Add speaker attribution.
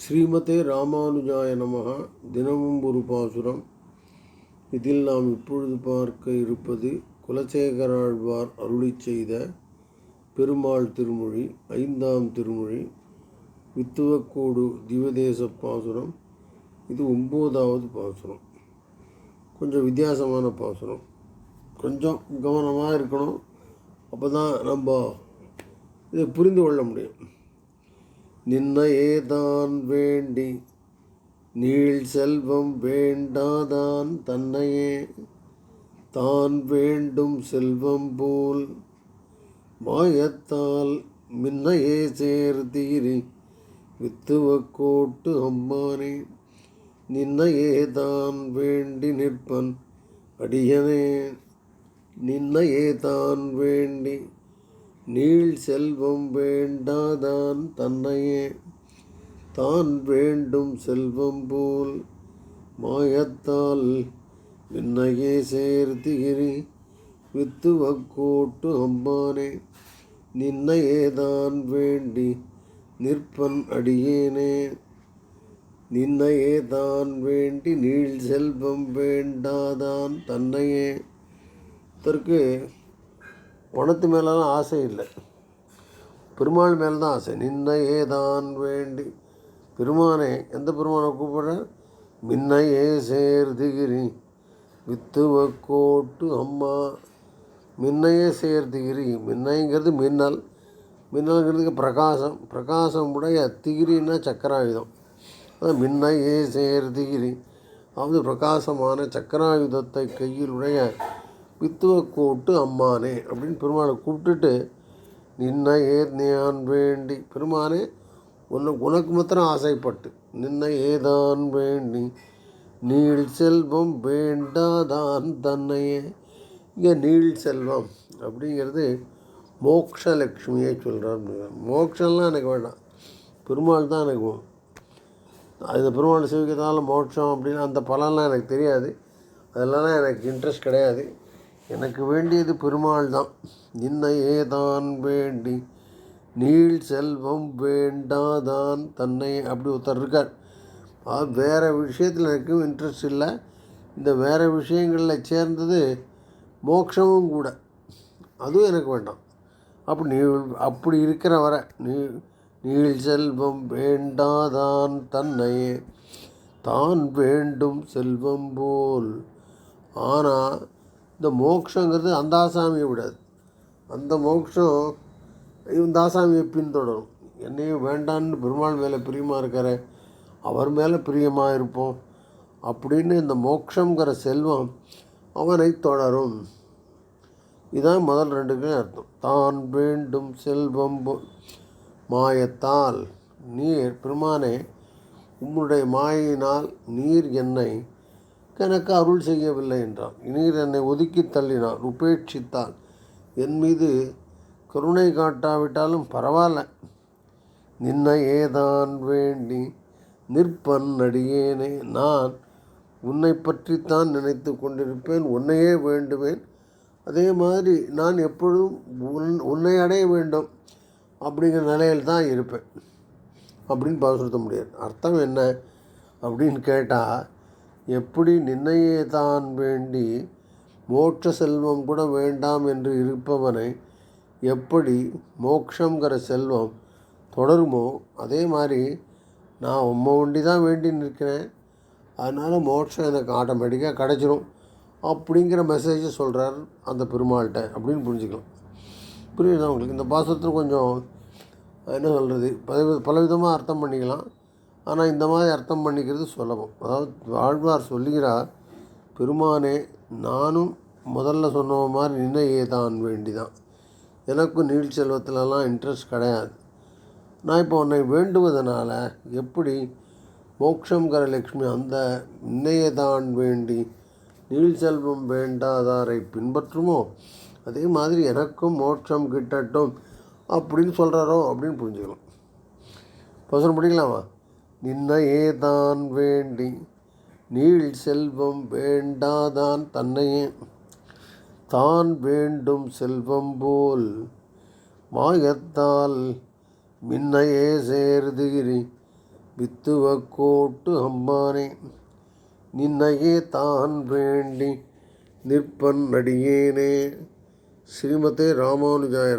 Speaker 1: ஸ்ரீமதே ராமானுஜாய நமகா தினமும் ஒரு பாசுரம். இதில் நாம் இப்பொழுது பார்க்க இருப்பது குலசேகராழ்வார் அருளி செய்த பெருமாள் திருமொழி ஐந்தாம் திருமொழி வித்துவக்கோடு திவதேச பாசுரம். இது ஒம்போதாவது பாசுரம். கொஞ்சம் வித்தியாசமான பாசுரம். கொஞ்சம் கவனமாக இருக்கணும். அப்போ தான் நம்ம இதை புரிந்து கொள்ள முடியும். நின்னையேதான் வேண்டி நீள் செல்வம் வேண்டாதான் தன்னையே. தான் வேண்டும் செல்வம் போல் மாயத்தால் மின்னையே சேர்த்தீரி வித்துவக்கோட்டு அம்மானே. நின்னையே தான் வேண்டி நிற்பன் அடியனே நின்னையே தான் வேண்டி நீள் செல்வம் வேண்டாதான் தன்னையே. தான் வேண்டும் செல்வம் போல் மாயத்தால் விண்ணையே சேர்த்திகிரி வித்துவக்கோட்டு அம்பானே. நின்னையேதான் வேண்டி நிற்பன் அடியேனே. நின்னையே தான் வேண்டி நீள் செல்வம் வேண்டாதான் தன்னையே. இதற்கு பணத்து மேலெல்லாம் ஆசை இல்லை. பெருமாள் மேலே தான் ஆசை. நின்னையே தான் வேண்டி. பெருமானே எந்த பெருமானை கூப்பிடுற? மின்னையே சேர்த்துகிரி வித்துவ கோட்டு அம்மா. மின்னையே சேர்த்துகிரி மின்னைங்கிறது மின்னல். மின்னல்ங்கிறதுக்கு பிரகாசம். பிரகாசம் உடைய திகிரின்னா சக்கராயுதம். அதான் மின்னையே சேர்த்திகிரி அதாவது பிரகாசமான சக்கராயுதத்தை கையில் உடைய வித்துவக்கோட்டு அம்மானே அப்படின்னு பெருமாளை கூப்பிட்டுட்டு நின்ன ஏத்னியான் வேண்டி பெருமானே உன்னை உனக்கு மாத்திரம் ஆசைப்பட்டு நின்ன ஏதான் வேண்டி நீள் செல்வம் வேண்டாதான் தன்னையே இங்கே நீள் செல்வம் அப்படிங்கிறது மோக்ஷலக்ஷ்மியை சொல்கிறார் மோக்ஷம்லாம் எனக்கு வேண்டாம். பெருமாள் தான் எனக்கு வேணும். பெருமாள் சேவிக்கிறதால மோட்சம் அப்படின்னு அந்த பலன்லாம் எனக்கு தெரியாது. அதெல்லாம் எனக்கு இன்ட்ரெஸ்ட் கிடையாது. எனக்கு வேண்டியது பெருமாள் தான் நின்னையே தான் வேண்டி நீள் செல்வம் வேண்டாதான் தன்னை அப்படி ஒருத்தர் இருக்கார். அது வேறு விஷயத்தில் எனக்கு இன்ட்ரெஸ்ட் இல்லை. இந்த வேறு விஷயங்களில் சேர்ந்தது மோட்சமும் கூட. அதுவும் எனக்கு வேண்டாம். அப்படி நீ அப்படி இருக்கிற வர நீ நீள் செல்வம் வேண்டாதான் தன்னையே தான் வேண்டும் செல்வம் போல். ஆனால் இந்த மோக்ஷங்கிறது அந்தாசாமியை விடாது. அந்த மோக்ஷம் இந்த ஆசாமியை பின்தொடரும். என்னையும் வேண்டான்னு பெருமாள் மேலே பிரியமாக இருக்கார் அவர் மேலே பிரியமாக இருப்போம் அப்படின்னு இந்த மோக்ஷங்கிற செல்வம் அவனை தொடரும். இதான் முதல் ரெண்டுக்கு அர்த்தம். தான் வேண்டும் செல்வம் மாயத்தால் நீர் பெருமானே உம்முடைய மாயினால் நீர் என்னை எனக்கு அருள் செய்யவில்லை என்றான். நீர் என்னை ஒதுக்கி தள்ளினான். உபேட்சித்தான். என் மீது கருணை காட்டாவிட்டாலும் பரவாயில்ல. நின்னையேதான் ஏதான் வேண்டி நிற்பன் அடியேனே. நான் உன்னை பற்றித்தான் நினைத்து கொண்டிருப்பேன். உன்னையே வேண்டுவேன். அதே மாதிரி நான் எப்பொழுதும் உன் உன்னை அடைய வேண்டும் அப்படிங்கிற நிலையில் தான் இருப்பேன். அப்படின்னு பாசுரத்த முடியாது. அர்த்தம் என்ன அப்படின்னு கேட்டால் எப்படி நின்னையேதான் வேண்டி மோட்ச செல்வம் கூட வேண்டாம் என்று இருப்பவனை எப்படி மோக்ஷங்கிற செல்வம் தொடருமோ அதே மாதிரி நான் உம்மை ஒண்டி தான் வேண்டி நிற்கிறேன். அதனால் மோட்சம் எனக்கு ஆட்டோமேட்டிக்காக கிடச்சிரும். அப்படிங்கிற மெசேஜை சொல்கிறார் அந்த பெருமாள்கிட்ட அப்படின்னு புரிஞ்சுக்கலாம். புரியுதா உங்களுக்கு? இந்த பாசத்தில் கொஞ்சம் என்ன சொல்கிறது பல பலவிதமாக அர்த்தம் பண்ணிக்கலாம். ஆனால் இந்த மாதிரி அர்த்தம் பண்ணிக்கிறது சுலபம். அதாவது வாழ்வார் சொல்லுகிறார் பெருமானே நானும் முதல்ல சொன்ன மாதிரி நின்னையே தான் வேண்டி தான் எனக்கும் நீள் செல்வத்திலலாம் இன்ட்ரெஸ்ட் கிடையாது. நான் இப்போ உன்னை வேண்டுவதனால் எப்படி மோக்ஷங்கிற லக்ஷ்மி அந்த நின்னையே தான் வேண்டி நீள் செல்வம் வேண்டாதாரை பின்பற்றுமோ? அதே மாதிரி எனக்கும் மோட்சம் கிட்டட்டும் அப்படின்னு சொல்கிறாரோ அப்படின்னு புரிஞ்சுக்கலாம். பசங்க படிக்கலாமா? நின்னையேதான் வேண்டி நீள் செல்வம் வேண்டாதான் தன்னையே. தான் வேண்டும் செல்வம் போல் மாயத்தால் மின்னையே சேர்துகிறி வித்துவ கோட்டு அம்மானே. நின்னையே தான் வேண்டி நிற்பன் அடியேனே. ஸ்ரீமதே ராமானுஜாய